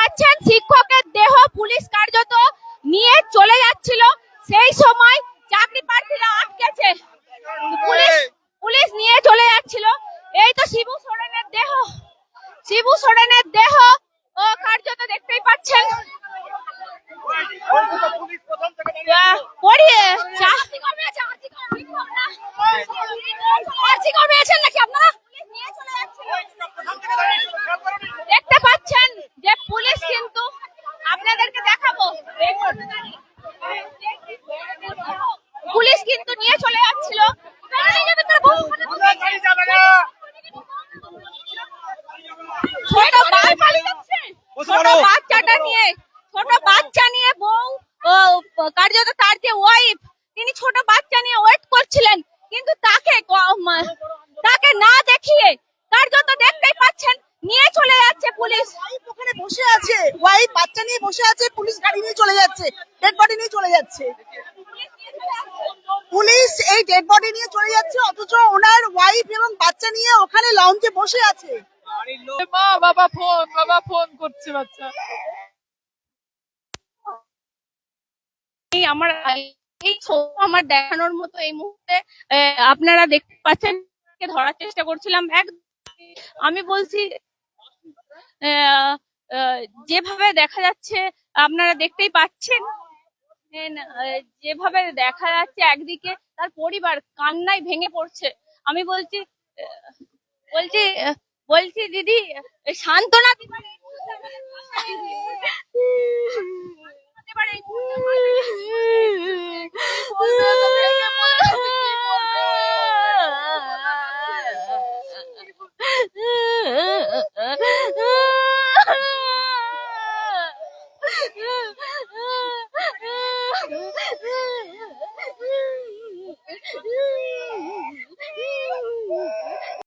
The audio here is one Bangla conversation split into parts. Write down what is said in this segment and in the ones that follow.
পাচ্ছেন শিক্ষকের দেহ পুলিশ কার্যত নিয়ে চলে যাচ্ছিল সেই সময় চাকরি প্রার্থীরা আটকেছে পুলিশ নিয়ে চলে যাচ্ছিল এই তো শিবু সোরেনের দেহ শিবু সোরেনের দেহ ও কার্যত দেখতেই পাচ্ছেন দেখতে পাচ্ছেন যে পুলিশ কিন্তু আপনাদেরকে দেখাবো পুলিশ কিন্তু নিয়ে চলে যাচ্ছিল ছোট বাচ্চা ছোট বাচ্চাটা নিয়ে ছোট বাচ্চা নিয়ে বউ ও, কার্যত তার যে ওয়াইফ তিনি ছোট বাচ্চা নিয়ে ওয়েট করছিলেন কিন্তু তাকে ক- মা- তাকে না দেখিয়ে কার্যত দেখতেই পাচ্ছেন নিয়ে চলে যাচ্ছে পুলিশ ওয়াইফ ওখানে বসে আছে ওয়াইফ বাচ্চা নিয়ে বসে আছে পুলিশ গাড়ি নিয়ে চলে যাচ্ছে ডেড বডি নিয়ে চলে যাচ্ছে। পুলিশ এই ডেড বডি নিয়ে চলে যাচ্ছে অথচ ওনার ওয়াইফ এবং বাচ্চা নিয়ে ওখানে লঞ্চে বসে আছে। মা বাবা ফোন বাবা ফোন করছে বাচ্চা। এই আমার এই ছবি আমার দেখানোর মতো এই মুহূর্তে আহ, আপনারা দেখতে পাচ্ছেন ধরার চেষ্টা করছিলাম। এক আমি বলছি যেভাবে দেখা যাচ্ছে, আপনারা দেখতেই পাচ্ছেন। যেভাবে দেখা যাচ্ছে একদিকে তার পরিবার কান্নায় ভেঙে পড়ছে। আমি বলছি বলছি বলছি দিদি, সান্ত্বনা দিতে পারে এই মুহূর্তে দিতে পারে এই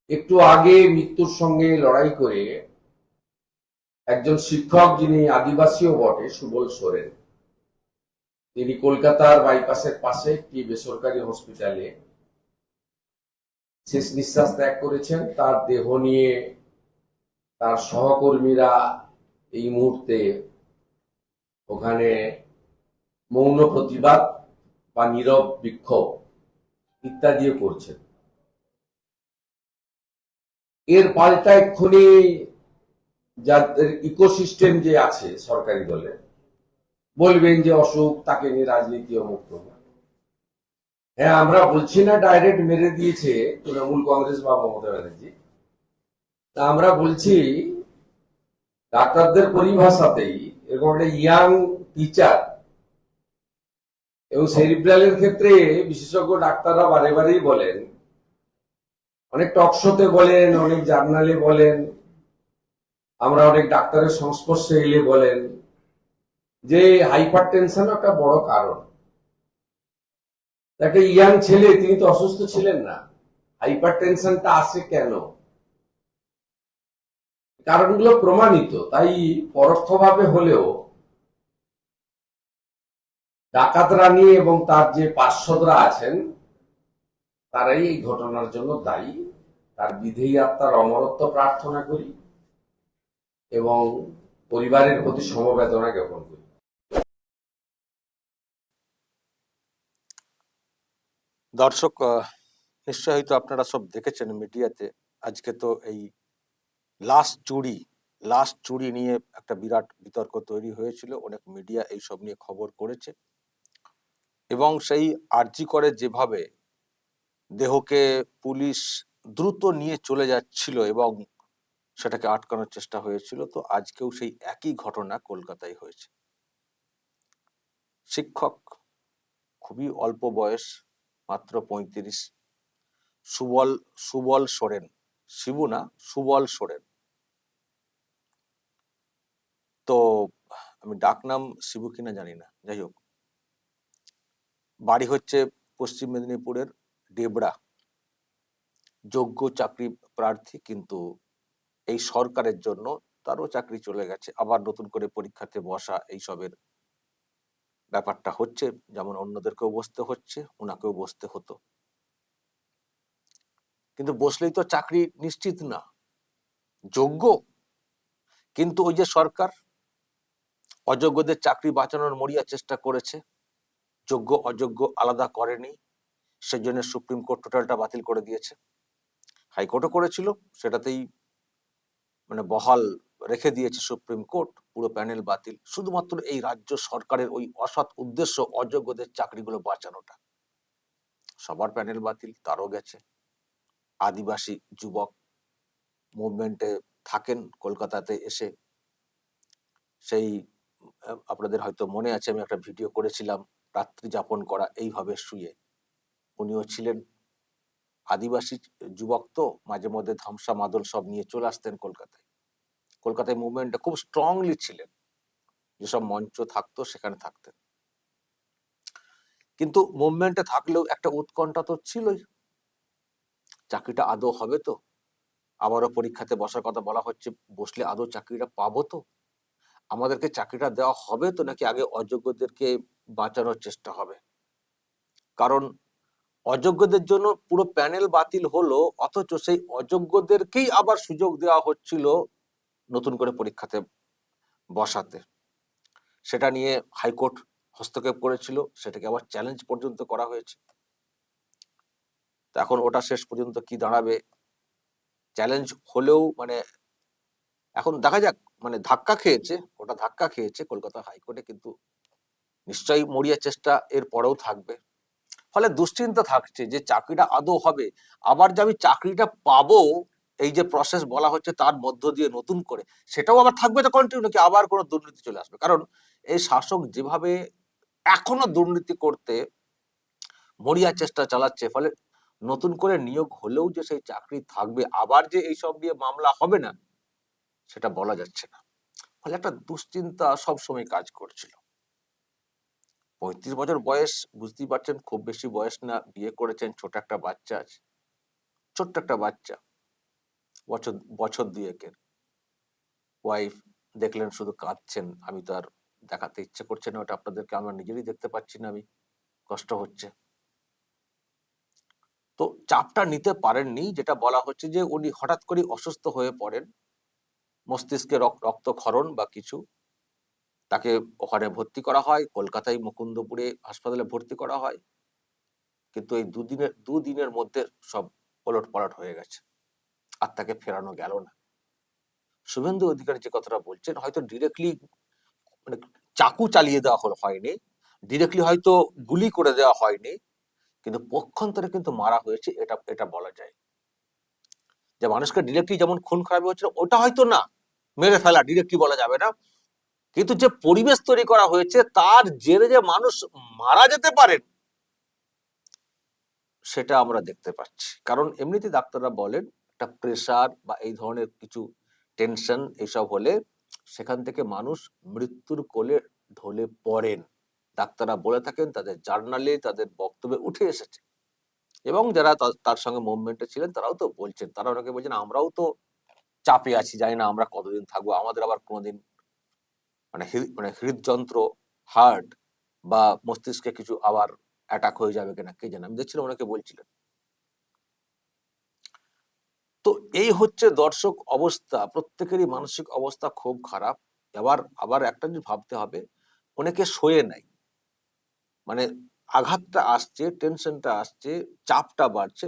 একটু আগে মৃত্যুর সঙ্গে লড়াই করে একজন শিক্ষক যিনি আদিবাসীও বটে, সুবল সোরেন। তিনি কলকাতার বাইপাসের পাশে একটি বেসরকারি হসপিটালে শেষ নিঃশ্বাস ত্যাগ করেছেন। তার দেহ নিয়ে তার সহকর্মীরা এই মুহূর্তে ওখানে মৌন প্রতিবাদ বা নীরব বিক্ষোভ ইত্যাদিও করছেন এর পাল্টা এক্ষুনি যাদের ইকোসিস্টেম যে আছে সরকারি দলে, বলবেন যে অসুখ, তাকে নিয়ে রাজনীতি অমুক। হ্যাঁ আমরা বলছি না ডাইরেক্ট মেরে দিয়েছে তৃণমূল কংগ্রেস বা মমতা ব্যানার্জি তা আমরা বলছি ডাক্তারদের পরিভাষাতেই এরকম একটা ইয়াং টিচার এবং সেরিব্রালের ক্ষেত্রে বিশেষজ্ঞ ডাক্তাররা বারে বারেই বলেন, অনেক টকশোতে বলেন, অনেক জার্নালে বলেন, আমরা অনেক ডাক্তারের সংস্পর্শে এলে বলেন যে হাইপার টেনশন একটা বড় কারণ। একটা ইয়াং ছেলে, তিনি তো অসুস্থ ছিলেন না হাইপার টেনশনটা আসে কেন? কারণগুলো প্রমাণিত, তাই পরোক্ষভাবে হলেও ডাকাত রানী এবং তার যে পার্শ্বদরা আছেন তারাই এই ঘটনার জন্য দায়ী। তার বিধেয়ী আত্মার অমরত্ব প্রার্থনা করি এবং পরিবারের প্রতি সমবেদনা জ্ঞাপন করি। দর্শক আহ, নিশ্চয়ই হয়তো আপনারা সব দেখেছেন মিডিয়াতে আজকে তো এই লাস্ট চুরি লাস্ট চুরি নিয়ে একটা বিরাট বিতর্ক তৈরি হয়েছিল। অনেক মিডিয়া এই সব নিয়ে খবর করেছে। এবং সেই আর্জি করে যেভাবে দেহকে পুলিশ দ্রুত নিয়ে চলে যাচ্ছিল এবং সেটাকে আটকানোর চেষ্টা হয়েছিল, তো আজকেও সেই একই ঘটনা কলকাতায় হয়েছে। শিক্ষক খুবই অল্প বয়স, মাত্র পঁয়ত্রিশ, সুবল সুবল সোরেন, শিবু না, সুবল সোরেন। তো আমি ডাকনাম শিবু কিনা জানি না, যাই হোক। বাড়ি হচ্ছে পশ্চিম মেদিনীপুরের ডেবরা যোগ্য চাকরি প্রার্থী কিন্তু এই সরকারের জন্য তারও চাকরি চলে গেছে। আবার নতুন করে পরীক্ষাতে বসা এইসবের ব্যাপারটা হচ্ছে, যেমন অন্যদেরকেও বসতে হচ্ছে ওনাকেও বসতে হতো। কিন্তু বসলেই তো চাকরি নিশ্চিত না। যোগ্য? কিন্তু ওই যে সরকার অযোগ্যদের চাকরি বাঁচানোর মরিয়া চেষ্টা করেছে। যোগ্য, অযোগ্য আলাদা করেনি। সেজন্য সুপ্রিম কোর্ট টোটালটা বাতিল করে দিয়েছে। হাইকোর্টও করেছিল, সেটাতেই মানে বহাল রেখে দিয়েছে সুপ্রিম কোর্ট, পুরো প্যানেল বাতিল। শুধুমাত্র এই রাজ্য সরকারের ওই অসৎ উদ্দেশ্য, অযোগ্যদের চাকরিগুলো বাঁচানোটা। সবার প্যানেল বাতিল, তারও গেছে। আদিবাসী যুবক মুভমেন্টে থাকেন, কলকাতাতে এসে। সেই আপনাদের হয়তো মনে আছে, আমি একটা ভিডিও করেছিলাম। রাত্রি যাপন করা এইভাবে শুয়ে। উনিও ছিলেন আদিবাসী যুবক তো, মাঝে মধ্যে ধামসা মাদল সব নিয়ে চলে আসতেন কলকাতায়। কলকাতায় মুভমেন্টটা খুব স্ট্রংলি ছিলেন। যেসব মঞ্চ থাকতো, সেখানে থাকতেন। কিন্তু মুভমেন্টে থাকলেও একটা উৎকণ্ঠা তো ছিলই। চাকরিটা আদৌ হবে তো? আবারও পরীক্ষাতে বসার কথা বলা হচ্ছে, বসলে আদৌ চাকরিটা পাবো তো? আমাদেরকে চাকরিটা দেওয়া হবে তো, নাকি আগে অযোগ্যদেরকে বাঁচানোর চেষ্টা হবে। কারণ অযোগ্যদের জন্য পুরো প্যানেল বাতিল হলো, অথচ সেই অযোগ্যদেরকেই আবার সুযোগ দেওয়া হচ্ছিল নতুন করে পরীক্ষাতে বসাতে। সেটা নিয়ে হাইকোর্ট হস্তক্ষেপ করেছিল, সেটাকে আবার চ্যালেঞ্জ পর্যন্ত করা হয়েছে। এখন ওটা শেষ পর্যন্ত কি দাঁড়াবে? চ্যালেঞ্জ হলেও মানে এখন দেখা যাক মানে ধাক্কা খেয়েছে, ওটা ধাক্কা খেয়েছে, কলকাতা হাইকোর্টে কিন্তু নিশ্চয়ই মরিয়া চেষ্টা এর পরেও থাকবে। ফলে দুশ্চিন্তা থাকছে যে চাকরিটা আদৌ হবে। আবার যে আমি চাকরিটা পাবো, এই যে প্রসেস বলা হচ্ছে তার মধ্য দিয়ে নতুন করে, সেটাও আবার থাকবে তো কন্টিনিউ নাকি আবার কোনো দুর্নীতি চলে আসবে? কারণ এই শাসক যেভাবে এখনও দুর্নীতি করতে মরিয়া চেষ্টা চালাচ্ছে, ফলে নতুন করে নিয়োগ হলেও যে সেই চাকরি থাকবে, আবার যে এইসব নিয়ে মামলা হবে না, সেটা বলা যাচ্ছে না। ফলে একটা দুশ্চিন্তা সবসময় কাজ করছিল। পঁয়ত্রিশ বছর বয়স, বুঝতেই পারছেন খুব বেশি বয়স না, বিয়ে করেছেন ছোট একটা বাচ্চা আছে, ছোট্ট একটা বাচ্চা, বছর বছর দুয়েকের। ওয়াইফ দেখলেন শুধু কাঁদছেন, আমি তো আর দেখাতে ইচ্ছে করছে না, ওটা আপনাদেরকে আমরা নিজেরই দেখতে পাচ্ছি না, আমি কষ্ট হচ্ছে। তো চাপটা নিতে পারেননি, যেটা বলা হচ্ছে যে উনি হঠাৎ করে অসুস্থ হয়ে পড়েন, মস্তিষ্কে রক- রক্তক্ষরণ বা কিছু। তাকে ওখানে ভর্তি করা হয়। কলকাতায় মুকুন্দপুরে হাসপাতালে ভর্তি করা হয়। কিন্তু এই দুদিনের দুদিনের মধ্যে সব পলট পালট হয়ে গেছে। আর তাকে ফেরানো গেল না। শুভেন্দু অধিকারী যে কথাটা বলছেন, হয়তো ডিরেক্টলি মানে চাকু চালিয়ে দেওয়া হয়নি। ডিরেক্টলি হয়তো গুলি করে দেওয়া হয়নি। কিন্তু পক্ষান্তরে কিন্তু মারা হয়েছে, এটা এটা বলা যায়। যে মানুষকে ডিরেক্টলি যেমন খুন খারাপি হচ্ছিল ওটা হয়তো না। মেরে ফেলা ডিরেক্টলি বলা যাবে না। কিন্তু যে পরিবেশ তৈরি করা হয়েছে, তার জেরে যে মানুষ মারা যেতে পারেন সেটা আমরা দেখতে পাচ্ছি। কারণ এমনিতে ডাক্তাররা বলেন, একটা প্রেশার বা এই ধরনের কিছু টেনশন এসব হলে সেখান থেকে মানুষ মৃত্যুর কোলে ঢলে পড়েন। ডাক্তাররা বলে থাকেন, তাদের জার্নালে তাদের বক্তব্যে উঠে এসেছে। এবং যারা তার সঙ্গে মুভমেন্টে ছিলেন, তারাও তো বলছেন। তারা ওনাকে বলছেন, আমরাও তো চাপে আছি, জানি না আমরা কতদিন থাকব, আমাদের আবার কোনোদিন মানে মানে হৃদযন্ত্র হার্ট বা মস্তিষ্কে কিছু আবার অ্যাটাক হয়ে যাবে কিনা কে জানে? আমি দেখছিলাম ওনাকে বলছিলেন। তো এই হচ্ছে দর্শক অবস্থা। প্রত্যেকেরই মানসিক অবস্থা খুব খারাপ। এবার আবার একটা জিনিস ভাবতে হবে, অনেকে সয়ে নাই। মানে আঘাতটা আসছে, টেনশনটা আসছে, চাপটা বাড়ছে,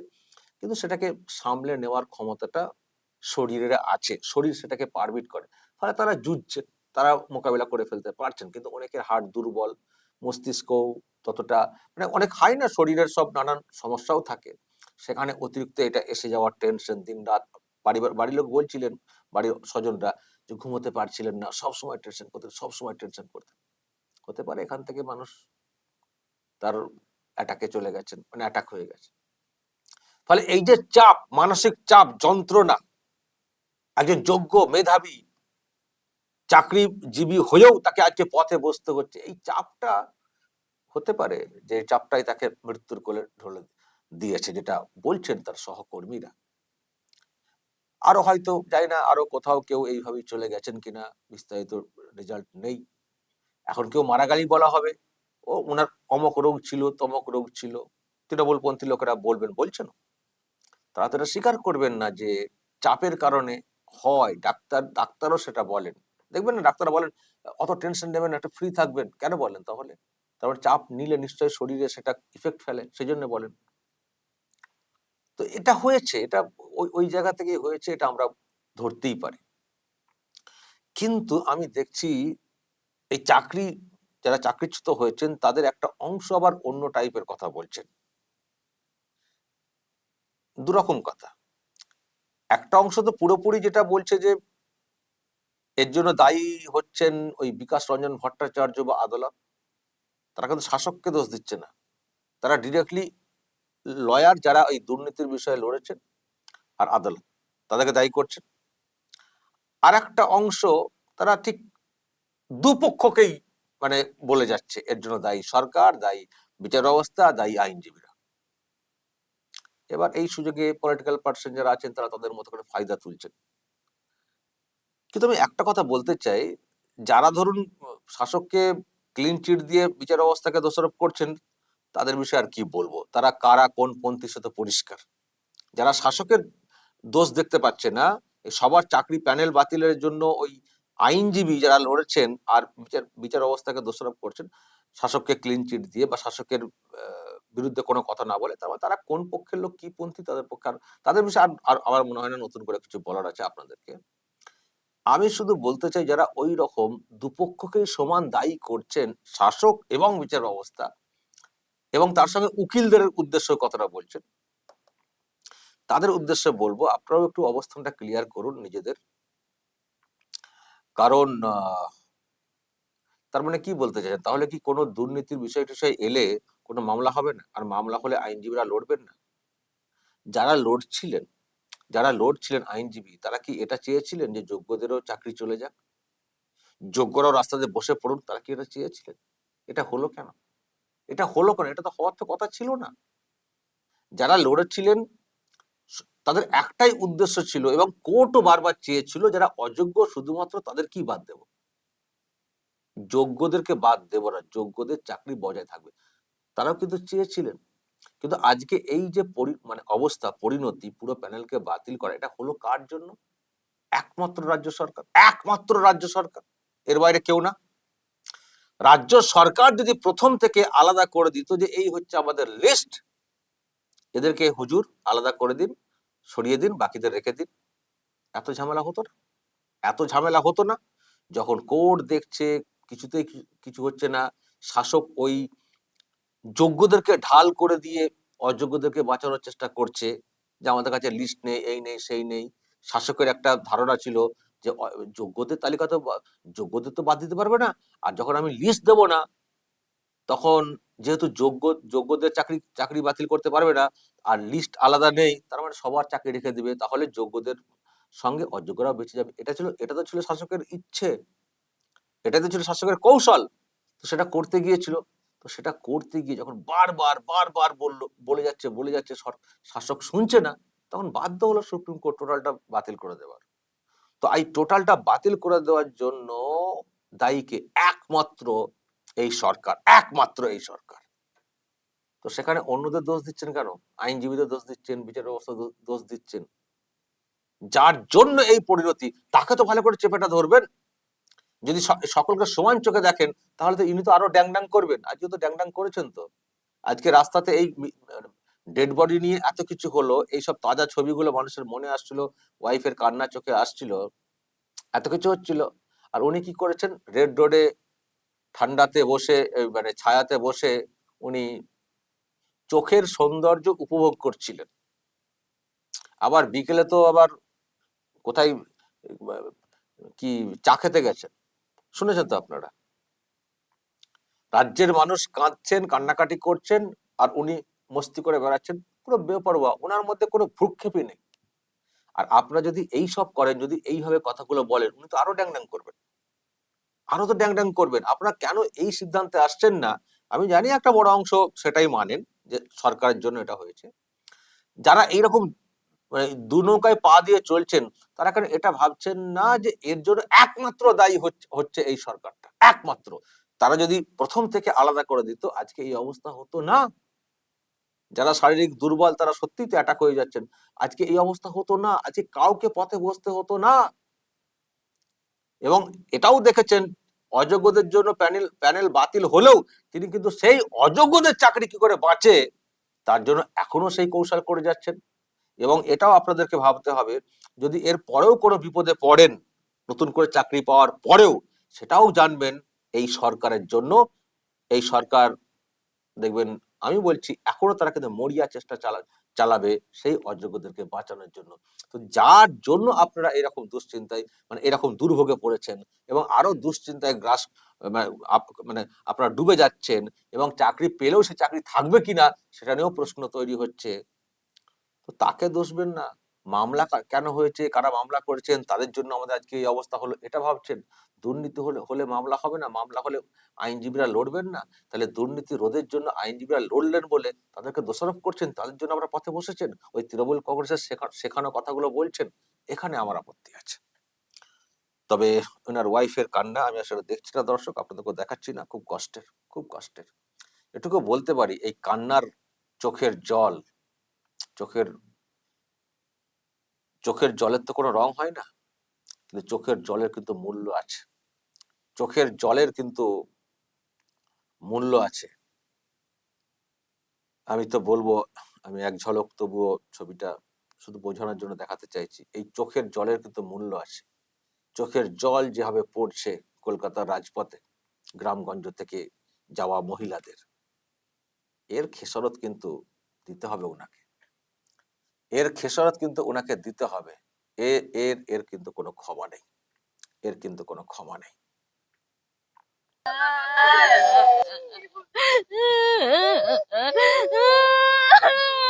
কিন্তু সেটাকে সামলে নেওয়ার ক্ষমতাটা শরীরের আছে। শরীর সেটাকে পারমিট করে। ফলে তারা যুঝছে তারা মোকাবিলা করে ফেলতে পারছেন। কিন্তু অনেকের হার্ট দুর্বল, মস্তিষ্ক ততটা মানে অনেক হয় না, শরীরের সব নানান সমস্যাও থাকে। সেখানে অতিরিক্ত এটা এসে যাওয়ার টেনশন দিন রাত পরিবার বাড়ির লোক বলছিলেন, বাড়ির স্বজনরা যে ঘুমোতে পারছিলেন না সব সময় টেনশন করতেন সব সময় টেনশন করতেন। হতে পারে এখান থেকে মানুষ তার অ্যাটাকে চলে গেছেন মানে অ্যাটাক হয়ে গেছে। ফলে এই যে চাপ, মানসিক চাপ, যন্ত্রণা, একজন যোগ্য মেধাবী চাকরিজীবী হয়েও তাকে আজকে পথে বসতে হচ্ছে। এই চাপটা হতে পারে যে চাপটাই তাকে মৃত্যুর কোলে ঢলে দিয়েছে, যেটা বলছেন তার সহকর্মীরা। আরও হয়তো, জানি না, আরও কোথাও কেউ এইভাবেই চলে গেছেন কিনা, বিস্তারিত রেজাল্ট নেই। এখন কেউ মারা গেলেই বলা হবে। ও ওনার অমক রোগ ছিল, তমক রোগ ছিল। তৃণমূলপন্থী লোকেরা বলবেন বলছেন তারা তো স্বীকার করবেন না যে চাপের কারণে হয়। ডাক্তার, ডাক্তারও সেটা বলেন। দেখবেন না, ডাক্তাররা বলেন, অত টেনশন নেবেন একটা ফ্রি থাকবেন। কেন বলেন তাহলে? তারপরে চাপ নিলে নিশ্চয়ই শরীরে সেটা ইফেক্ট ফেলে সেই জন্য বলেন। তো এটা হয়েছে, এটা ওই ওই জায়গা থেকে হয়েছে, এটা আমরা ধরতেই পারি। কিন্তু আমি দেখছি, এই চাকরি, যারা চাকরিচ্যুত হয়েছেন, তাদের একটা অংশ আবার অন্য টাইপের কথা বলছেন। দুরকম কথা। একটা অংশ তো পুরোপুরি যেটা বলছে যে এর জন্য দায়ী হচ্ছেন ওই বিকাশ রঞ্জন ভট্টাচার্য বা আদালত। তারা কিন্তু শাসককে দোষ দিচ্ছে না। তারা ডিরেক্টলি লয়ার যারা ওই দুর্নীতির বিষয়ে লড়েছেন আর আদালত, তাদেরকে দায়ী করছেন। আর একটা অংশ তারা ঠিক দুপক্ষকেই মানে বলে যাচ্ছে, এর জন্য দায়ী সরকার, দায়ী বিচার ব্যবস্থা, দায়ী আইনজীবীরা। এবার এই সুযোগে পলিটিক্যাল পার্সন যারা আছেন তারা তাদের মতো করে ফায়দা তুলছেন। কিন্তু আমি একটা কথা বলতে চাই। যারা ধরুন, শাসককে ক্লিন চিট দিয়ে বিচার ব্যবস্থাকে দোষারোপ করছেন, তাদের বিষয়ে আর কি বলব? তারা কারা, কোন পন্থীর সাথে পরিষ্কার? যারা শাসকের দোষ দেখতে পাচ্ছে না সবার চাকরি প্যানেল বাতিলের জন্য ওই আইনজীবী যারা লড়েছেন আর বিচার বিচার অবস্থাকে দোষারোপ করছেন, শাসককে ক্লিন চিট দিয়ে বা শাসকের বিরুদ্ধে কোনো কথা না বলে, তারপর তারা কোন পক্ষের লোক, কি পন্থী, তাদের পক্ষে আর, তাদের বিষয়ে আর আমার মনে হয় না নতুন করে কিছু বলার আছে আপনাদেরকে। আমি শুধু বলতে চাই যারা ওই রকম দুপক্ষকেই সমান দায়ী করছেন শাসক এবং বিচার ব্যবস্থা এবং তার সঙ্গে উকিলদের উদ্দেশ্য কথাটা বলছেন, তাদের উদ্দেশ্যে বলব আপনারাও একটু অবস্থানটা ক্লিয়ার করুন নিজেদের। কারণ তার মানে কি বলতে চাইছেন? তাহলে কি কোনো দুর্নীতির বিষয় টিষয় এলে কোনো মামলা হবে না? আর মামলা হলে আইনজীবীরা লড়বেন না? যারা লড়ছিলেন যারা লড়ছিলেন আইনজীবী, তারা কি এটা চেয়েছিলেন যে যোগ্যদেরও চাকরি চলে যাক? যোগ্যরাও রাস্তাতে বসে পড়ুন, তারা কি এটা চেয়েছিলেন? এটা হলো কেন? এটা হলো কেন? এটা তো হওয়ার তো কথা ছিল না। যারা লড়েছিলেন স- তাদের একটাই উদ্দেশ্য ছিল এবং কোর্টও বারবার চেয়েছিল যারা অযোগ্য শুধুমাত্র তাদের কি বাদ দেব? যোগ্যদেরকে বাদ দেব না, যোগ্যদের চাকরি বজায় থাকবে। তারাও কিন্তু চেয়েছিলেন। কিন্তু আজকে এই যে মানে অবস্থা, পরিণতি পুরো প্যানেলকে বাতিল করা, এটা হলো কার জন্য? একমাত্র রাজ্য সরকার, একমাত্র রাজ্য সরকার। এর বাইরে কেউ না। রাজ্য সরকার যদি প্রথম থেকে আলাদা করে দিত যে এই হচ্ছে আমাদের লিস্ট এদেরকে হুজুর আলাদা করে দিন, সরিয়ে দিন, বাকিদের রেখে দিন। এত ঝামেলা হতো না। এত ঝামেলা হতো না। যখন কোর্ট দেখছে, কিছুতেই কিছু হচ্ছে না। শাসক ওই যোগ্যদেরকে ঢাল করে দিয়ে অযোগ্যদেরকে বাঁচানোর চেষ্টা করছে, যে আমাদের কাছে লিস্ট নেই, এই নেই, সেই নেই। শাসকের একটা ধারণা ছিল যে যোগ্যদের তালিকা তো যোগ্যদের তো বাদ দিতে পারবে না, আর যখন আমি লিস্ট দেব না, তখন যেহেতু যোগ্য, যোগ্যদের চাকরি চাকরি বাতিল করতে পারবে না, আর লিস্ট আলাদা নেই, তার মানে সবার চাকরি রেখে দিবে, তাহলে যোগ্যদের সঙ্গে অযোগ্যরাও বেঁচে যাবে। এটা ছিল, এটা তো ছিল শাসকের ইচ্ছে এটা তো ছিল শাসকের কৌশল। তো সেটা করতে গিয়েছিল। তো সেটা করতে গিয়ে যখন বারবার বারবার বলল, বলে যাচ্ছে বলে যাচ্ছে শাসক শুনছে না, তখন বাধ্য হলো সুপ্রিম কোর্ট টোটালটা বাতিল করে দেওয়ার। তো এই টোটালটা বাতিল করে দেওয়ার জন্য দায়ীকে একমাত্র এই সরকার, একমাত্র এই সরকার। তো সেখানে অন্যদের দোষ দিচ্ছেন কেন? আইনজীবীদের দোষ দিচ্ছেন, বিচার ব্যবস্থা দোষ দিচ্ছেন। যার জন্য এই পরিণতি, তাকে তো ভালো করে চেপেটা ধরবেন? যদি সকলকে সমান চোখে দেখেন, তাহলে তো ইনি তো আরও ড্যাং ড্যাং করবেন। আজকে তো ড্যাং ড্যাং করেছেন তো। আজকে রাস্তাতে এই ডেড বডি নিয়ে এত কিছু হলো, এইসব তাজা ছবিগুলো মানুষের মনে আসছিল, ওয়াইফের কান্না চোখে আসছিল, এত কিছু হচ্ছিল। আর উনি কি করেছেন? রেড রোডে ঠান্ডাতে বসে মানে ছায়াতে বসে উনি চোখের সৌন্দর্য উপভোগ করছিলেন। আবার বিকেলে তো আবার কোথায় কি চা খেতে গেছেন? শুনেছেন তো আপনারা? রাজ্যের মানুষ কাঁদছেন, কান্নাকাটি করছেন, আর উনি মস্তি করে বেড়াচ্ছেন পুরো বেপরোয়া, ওনার মধ্যে কোনো ভ্রুক্ষেপই নেই। আর আপনারা যদি এই সব করেন, যদি এইভাবে কথাগুলো বলেন, উনি তো আরও ড্যাং ড্যাং করবেন। আরও তো ড্যাং ড্যাং করবেন। আপনারা কেন এই সিদ্ধান্তে আসছেন না? আমি জানি একটা বড় অংশ সেটাই মানেন, যে সরকারের জন্য এটা হয়েছে। যারা এইরকম মানে দু নৌকায় পা দিয়ে চলছেন তারা কেন এটা ভাবছেন না যে এর জন্য একমাত্র দায়ী হচ্ছে- হচ্ছে এই সরকারটা একমাত্র। তারা যদি প্রথম থেকে আলাদা করে দিত আজকে এই অবস্থা হতো না। যারা শারীরিক দুর্বল তারা সত্যিই তো অ্যাটাক হয়ে যাচ্ছেন। আজকে এই অবস্থা হতো না আজকে কাউকে পথে বসতে হতো না। এবং এটাও দেখেছেন অযোগ্যদের জন্য প্যানেল প্যানেল বাতিল হলেও তিনি কিন্তু সেই অযোগ্যদের চাকরি কি করে বাঁচে তার জন্য এখনও সেই কৌশল করে যাচ্ছেন। এবং এটাও আপনাদেরকে ভাবতে হবে, যদি এর পরেও কোনো বিপদে পড়েন, নতুন করে চাকরি পাওয়ার পরেও সেটাও জানবেন এই সরকারের জন্য। এই সরকার, দেখবেন আমি বলছি, এখনও তারা কিন্তু মরিয়া চেষ্টা চালা, চালাবে সেই অযোগ্যদেরকে বাঁচানোর জন্য। তো যার জন্য আপনারা এরকম দুশ্চিন্তায় মানে এরকম দুর্ভোগে পড়েছেন এবং আরও দুশ্চিন্তায় গ্রাস মানে মানে আপনারা ডুবে যাচ্ছেন এবং চাকরি পেলেও সে চাকরি থাকবে কিনা, সেটা নিয়েও প্রশ্ন তৈরি হচ্ছে। তো তাকে দোষবেন না। মামলা কেন হয়েছে, কারা মামলা করেছেন, তাদের জন্য আমাদের আজকে এই অবস্থা হলো, এটা ভাবছেন? দুর্নীতি হলে হলে মামলা হবে না, মামলা হলে আইনজীবীরা লড়বেন না? তাহলে দুর্নীতি রোধের জন্য আইনজীবীরা লড়লেন বলে তাদেরকে দোষারোপ করছেন? তাদের জন্য আমরা পথে বসেছেন? ওই তৃণমূল কংগ্রেসের শেখা- শেখানো কথাগুলো বলছেন? এখানে আমার আপত্তি আছে। তবে ওনার ওয়াইফের কান্না আমি আসলে দেখছি না দর্শক আপনাদেরকে দেখাচ্ছি না। খুব কষ্টের খুব কষ্টের। এটুকু বলতে পারি, এই কান্নার চোখের জল চোখের চোখের জলের তো কোনো রং হয় না, কিন্তু চোখের জলের কিন্তু মূল্য আছে। চোখের জলের কিন্তু মূল্য আছে। আমি তো বলব, আমি এক ঝলক তবুও ছবিটা শুধু বোঝানোর জন্য দেখাতে চাইছি, এই চোখের জলের কিন্তু মূল্য আছে। চোখের জল যেভাবে পড়ছে কলকাতার রাজপথে, গ্রামগঞ্জ থেকে যাওয়া মহিলাদের, এর খেসারত কিন্তু দিতে হবে ওনাকে। এর খেসরত কিন্তু ওনাকে দিতে হবে। এ এর এর কিন্তু কোনো ক্ষমা নেই। এর কিন্তু কোনো ক্ষমা নেই। Ah